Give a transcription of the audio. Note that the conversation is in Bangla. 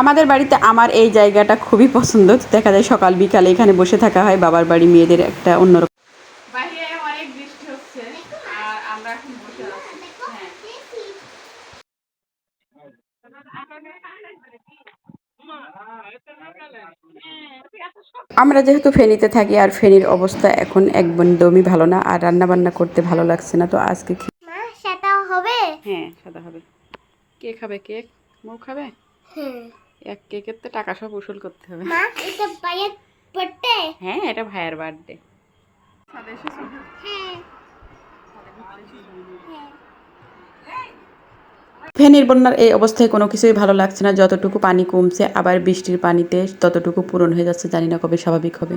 আমাদের বাড়িতে আমার এই জায়গাটা খুবই পছন্দ। দেখা যায় সকাল বিকালে এখানে বসে থাকা হয় বাবার বাড়ি মেয়েদের একটা অন্যরকম। বাইরে অনেক বৃষ্টি হচ্ছে আর আমরা এখন বসে আছি। হ্যাঁ আমরা যেহেতু ফেনীতে থাকি আর ফেনীর অবস্থা এখন একদমই ভালো না আর রান্না বান্না করতে ভালো লাগছে না তো আজকে সেটা হবে? হ্যাঁ সাদা হবে। কে খাবে কেক? মৌ খাবে? হ্যাঁ। এক কেকের তো টাকা সব উসুল করতে হবে। মা এটা ভাইয়ের বার্থডে হ্যাঁ এটা ভাইয়ের বার্থডে হ্যাঁ। ফেনীর বন্যার এই অবস্থায় কোনো কিছুই ভালো লাগছে না যতটুকু পানি কমছে আবার বৃষ্টির পানিতে ততটুকু পূরণ হয়ে যাচ্ছে জানি না কবে স্বাভাবিক হবে।